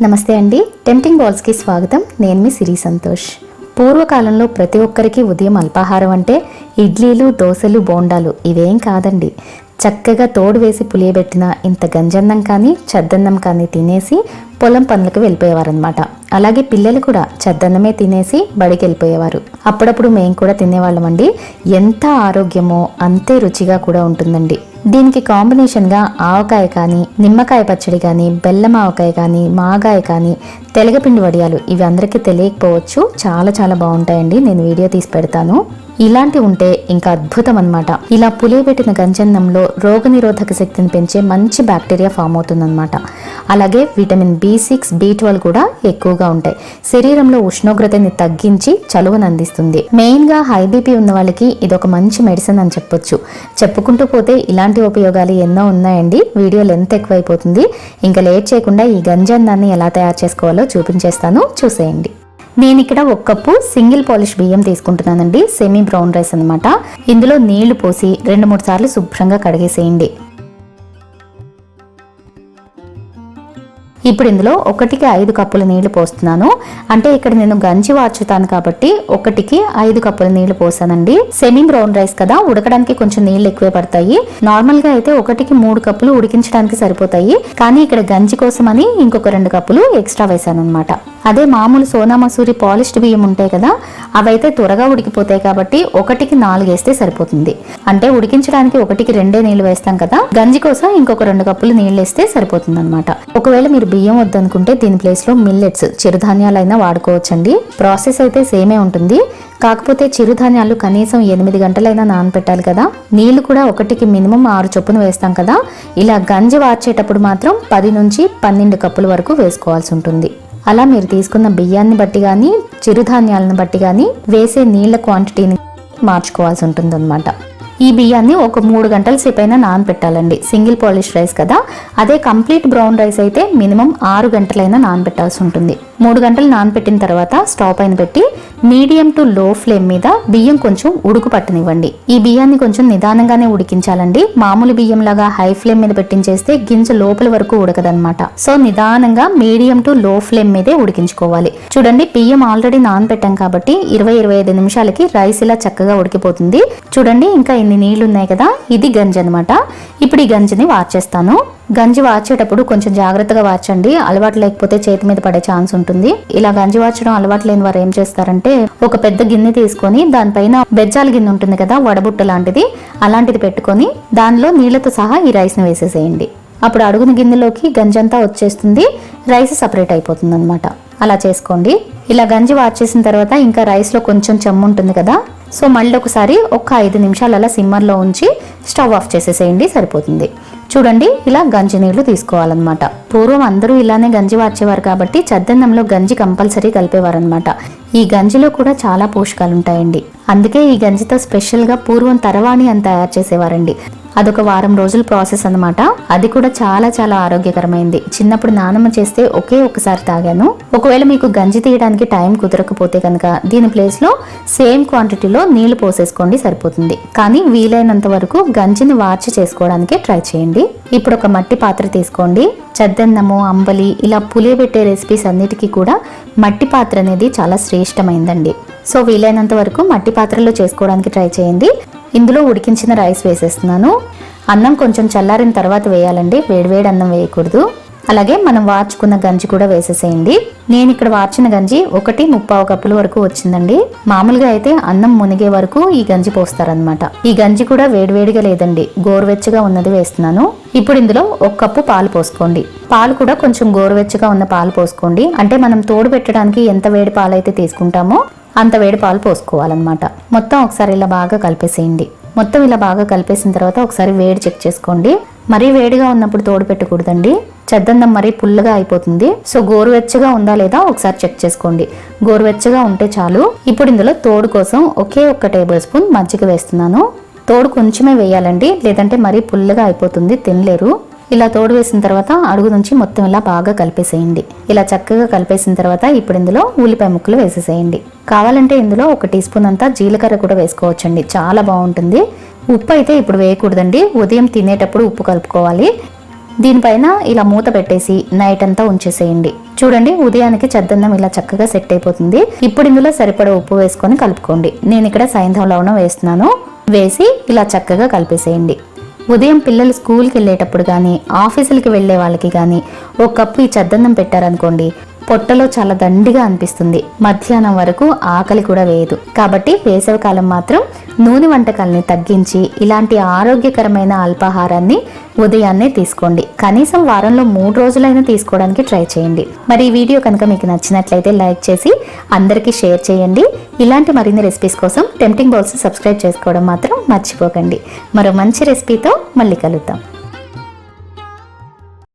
నమస్తే అండి. టెంప్టింగ్ బాల్స్కి స్వాగతం. నేను మీ సిరి సంతోష్. పూర్వకాలంలో ప్రతి ఒక్కరికి ఉదయం అల్పాహారం అంటే ఇడ్లీలు దోశలు బోండాలు ఇవేం కాదండి. చక్కగా తోడు వేసి పులియబెట్టిన ఇంత గంజన్నం కానీ చద్దన్నం కానీ తినేసి పొలం పనులకు వెళ్ళిపోయేవారనమాట అలాగే పిల్లలు కూడా చద్దన్నమే తినేసి బడికి వెళ్ళిపోయేవారు అప్పుడప్పుడు మేము కూడా తినేవాళ్ళమండి. ఎంత ఆరోగ్యమో అంతే రుచిగా కూడా ఉంటుందండి. దీనికి కాంబినేషన్గా ఆవకాయ కానీ నిమ్మకాయ పచ్చడి కానీ బెల్లం ఆవకాయ కానీ మాగాయ కానీ తెలగపిండి వడియాలు ఇవి అందరికీ తెలియకపోవచ్చు. చాలా చాలా బాగుంటాయండి. నేను వీడియో తీసి పెడతాను. ఇలాంటి ఉంటే ఇంకా అద్భుతం అన్నమాట ఇలా పులియబెట్టిన గంజన్నంలో రోగనిరోధక శక్తిని పెంచే మంచి బ్యాక్టీరియా ఫామ్ అవుతుందన్నమాట. అలాగే vitamin B six B twelve కూడా ఎక్కువగా ఉంటాయి. శరీరంలో ఉష్ణోగ్రతని తగ్గించి చలువను అందిస్తుంది. మెయిన్గా హై బీపీ ఉన్న వాళ్ళకి ఇది ఒక మంచి మెడిసిన్ అని చెప్పొచ్చు. చెప్పుకుంటూ పోతే ఇలాంటి ఉపయోగాలు ఎన్నో ఉన్నాయండి. వీడియో లెంత్ ఎక్కువైపోతుంది. ఇంకా లేట్ చేయకుండా ఈ గంజందాన్ని ఎలా తయారు చేసుకోవాలో చూపించేస్తాను. చూసేయండి. నేను ఇక్కడ ఒక కప్పు సింగిల్ పాలిష్ బియ్యం తీసుకుంటున్నానండి. సెమీ బ్రౌన్ రైస్ అనమాట ఇందులో నీళ్ళు పోసి రెండు మూడు సార్లు శుభ్రంగా కడిగేసేయండి. ఇప్పుడు ఇందులో ఒకటికి ఐదు కప్పుల నీళ్ళు పోస్తున్నాను. అంటే ఇక్కడ నేను గంజి వార్చుతాను కాబట్టి ఒకటికి ఐదు కప్పుల నీళ్ళు పోసానండి. సెమీ బ్రౌన్ రైస్ కదా ఉడకడానికి కొంచెం నీళ్ళు ఎక్కువే పడతాయి. నార్మల్గా అయితే ఒకటికి మూడు కప్పులు ఉడికించడానికి సరిపోతాయి. కానీ ఇక్కడ గంజి కోసమని ఇంకొక రెండు కప్పులు ఎక్స్ట్రా వేసాను అనమాట అదే మామూలు సోనా మసూరి పాలిష్డ్ బియ్యం ఉంటాయి కదా అవైతే త్వరగా ఉడికిపోతాయి కాబట్టి ఒకటికి నాలుగు వేస్తే సరిపోతుంది. అంటే ఉడికించడానికి ఒకటికి రెండే నీళ్ళు వేస్తాం కదా గంజి కోసం ఇంకొక రెండు కప్పులు నీళ్ళు వేస్తే సరిపోతుంది అనమాట ఒకవేళ మీరు బియ్యం వద్దనుకుంటే దీని ప్లేస్లో మిల్లెట్స్ చిరుధాన్యాలైనా వాడుకోవచ్చండి. ప్రాసెస్ అయితే సేమే ఉంటుంది. కాకపోతే చిరుధాన్యాలు కనీసం ఎనిమిది గంటలైనా నానపెట్టాలి కదా. నీళ్ళు కూడా ఒకటికి మినిమం ఆరు చొప్పున వేస్తాం కదా. ఇలా గంజి వార్చేటప్పుడు మాత్రం పది నుంచి పన్నెండు కప్పుల వరకు వేసుకోవాల్సి ఉంటుంది. అలా మీరు తీసుకున్న బియ్యాన్ని బట్టి కానీ చిరుధాన్యాలను బట్టి కానీ వేసే నీళ్ళ క్వాంటిటీని మార్చుకోవాల్సి ఉంటుంది ఈ బియ్యాన్ని ఒక మూడు గంటల సేపు అయినా నానబెట్టాలండి. సింగిల్ పాలిష్ రైస్ కదా. అదే కంప్లీట్ బ్రౌన్ రైస్ అయితే మినిమం ఆరు గంటలైనా నానబెట్టాల్సి ఉంటుంది. మూడు గంటలు నానబెట్టిన తర్వాత స్టవ్ పైన పెట్టి మీడియం టు లో ఫ్లేమ్ మీద బియ్యం కొంచెం ఉడుకు పట్టనివ్వండి. ఈ బియ్యాన్ని కొంచెం నిదానంగానే ఉడికించాలండి. మామూలు బియ్యం లాగా హై ఫ్లేమ్ మీద పెట్టించేస్తే గింజ లోపల వరకు ఉడకదనమాట సో నిదానంగా మీడియం టు లో ఫ్లేమ్ మీదే ఉడికించుకోవాలి. చూడండి బియ్యం ఆల్రెడీ నానబెట్టాం కాబట్టి ఇరవై ఇరవై ఐదు నిమిషాలకి రైస్ ఇలా చక్కగా ఉడికిపోతుంది. చూడండి ఇంకా ఇన్ని నీళ్ళు ఉన్నాయి కదా. ఇది గంజి అనమాట ఇప్పుడు ఈ గంజిని వార్చేస్తాను. గంజి వాచేటప్పుడు కొంచెం జాగ్రత్తగా వార్చండి అలవాటు లేకపోతే చేతి మీద పడే ఛాన్స్ ఉంటుంది. ఇలా గంజి వాచడం అలవాటు లేని వారు ఏం చేస్తారంటే ఒక పెద్ద గిన్నె తీసుకొని దానిపైన బెజ్జాల గిన్నె ఉంటుంది కదా వడబుట్ట లాంటిది అలాంటిది పెట్టుకొని దానిలో నీళ్ళతో సహా ఈ రైస్ని వేసేసేయండి. అప్పుడు అడుగున గిన్నెలోకి గంజంతా వచ్చేస్తుంది. రైస్ సపరేట్ అయిపోతుంది అనమాట అలా చేసుకోండి. ఇలా గంజి వాచేసిన తర్వాత ఇంకా రైస్లో కొంచెం చెమ్ము ఉంటుంది కదా సో మళ్ళీ ఒకసారి ఒక ఐదు నిమిషాలు అలా సిమ్మర్లో ఉంచి స్టవ్ ఆఫ్ చేసేసేయండి సరిపోతుంది. చూడండి ఇలా గంజి నీళ్ళు తీసుకోవాలన్నమాట. పూర్వం అందరూ ఇలానే గంజి వార్చేవారు కాబట్టి చద్దన్నంలో గంజి కంపల్సరీ కలిపేవారనమాట ఈ గంజిలో కూడా చాలా పోషకాలు ఉంటాయండి అందుకే ఈ గంజితో స్పెషల్గా పూర్వం తరవాణి అని తయారు చేసేవారండి. అదొక వారం రోజుల ప్రాసెస్ అన్నమాట. అది కూడా చాలా చాలా ఆరోగ్యకరమైంది. చిన్నప్పుడు నానమ్మ చేస్తే ఒకే ఒకసారి తాగాను. ఒకవేళ మీకు గంజి తీయడానికి టైం కుదరకపోతే కనుక దీని ప్లేస్లో సేమ్ క్వాంటిటీలో నీళ్ళు పోసేసుకోండి సరిపోతుంది. కానీ వీలైనంత వరకు గంజిని వార్చి చేసుకోవడానికి ట్రై చేయండి. ఇప్పుడు ఒక మట్టి పాత్ర తీసుకోండి. చద్దన్నము అంబలి ఇలా పులియబెట్టే రెసిపీస్ అన్నిటికీ కూడా మట్టి పాత్ర అనేది చాలా శ్రేష్టమైందండి. సో వీలైనంత వరకు మట్టి పాత్రలో చేసుకోవడానికి ట్రై చేయండి. ఇందులో ఉడికించిన రైస్ వేసేస్తున్నాను. అన్నం కొంచెం చల్లారిన తర్వాత వేయాలండి. వేడివేడి అన్నం వేయకూడదు. అలాగే మనం వార్చుకున్న గంజి కూడా వేసేసేయండి. నేను ఇక్కడ వార్చిన గంజి ఒకటి ముప్పావు కప్పుల వరకు వచ్చిందండి. మామూలుగా అయితే అన్నం మునిగే వరకు ఈ గంజి పోస్తారనమాట ఈ గంజి కూడా వేడివేడిగా లేదండి. గోరువెచ్చగా ఉన్నది వేస్తున్నాను. ఇప్పుడు ఇందులో ఒక కప్పు పాలు పోసుకోండి. పాలు కూడా కొంచెం గోరువెచ్చగా ఉన్న పాలు పోసుకోండి. అంటే మనం తోడు పెట్టడానికి ఎంత వేడి పాలు అయితే తీసుకుంటామో అంత వేడి పాలు పోసుకోవాలన్నమాట. మొత్తం ఒకసారి ఇలా బాగా కలిపేసేయండి. మొత్తం ఇలా బాగా కలిపేసిన తర్వాత ఒకసారి వేడి చెక్ చేసుకోండి. మరీ వేడిగా ఉన్నప్పుడు తోడు పెట్టకూడదండి. చెద్దన్నం మరీ పుల్లగా అయిపోతుంది. సో గోరువెచ్చగా ఉందా లేదా ఒకసారి చెక్ చేసుకోండి. గోరువెచ్చగా ఉంటే చాలు. ఇప్పుడు ఇందులో తోడు కోసం ఒకే ఒక్క టేబుల్ స్పూన్ మజ్జిగ వేస్తున్నాను. తోడు కొంచెమే వేయాలండి. లేదంటే మరీ పుల్లగా అయిపోతుంది. తినలేరు. ఇలా తోడు వేసిన తర్వాత అడుగు నుంచి మొత్తం ఇలా బాగా కలిపేసేయండి. ఇలా చక్కగా కలిపేసిన తర్వాత ఇప్పుడు ఇందులో ఉల్లిపాయ ముక్కలు వేసేసేయండి. కావాలంటే ఇందులో ఒక టీ స్పూన్ అంతా జీలకర్ర కూడా వేసుకోవచ్చండి. చాలా బాగుంటుంది. ఉప్పు అయితే ఇప్పుడు వేయకూడదండి. ఉదయం తినేటప్పుడు ఉప్పు కలుపుకోవాలి. దీనిపైన ఇలా మూత పెట్టేసి నైట్ అంతా ఉంచేసేయండి. చూడండి ఉదయానికి చద్దన్నం ఇలా చక్కగా సెట్ అయిపోతుంది. ఇప్పుడు ఇందులో సరిపడే ఉప్పు వేసుకొని కలుపుకోండి. నేను ఇక్కడ సైంధవ లవణం వేస్తున్నాను. వేసి ఇలా చక్కగా కలిపేసేయండి. ఉదయం పిల్లలు స్కూల్కి వెళ్ళేటప్పుడు కానీ ఆఫీసులకి వెళ్ళే వాళ్ళకి కానీ ఒక కప్పు ఈ చద్దన్నం పెట్టారనుకోండి పొట్టలో చాలా దండిగా అనిపిస్తుంది. మధ్యాహ్నం వరకు ఆకలి కూడా వేయదు. కాబట్టి వేసవికాలం మాత్రం నూనె వంటకాలని తగ్గించి ఇలాంటి ఆరోగ్యకరమైన అల్పాహారాన్ని ఉదయాన్నే తీసుకోండి. కనీసం వారంలో మూడు రోజులైనా తీసుకోవడానికి ట్రై చేయండి. మరి ఈ వీడియో కనుక మీకు నచ్చినట్లయితే లైక్ చేసి అందరికీ షేర్ చేయండి. ఇలాంటి మరిన్ని రెసిపీస్ కోసం టెంప్టింగ్ బౌల్స్ సబ్స్క్రైబ్ చేసుకోవడం మాత్రం మర్చిపోకండి. మరో మంచి రెసిపీతో మళ్ళీ కలుద్దాం.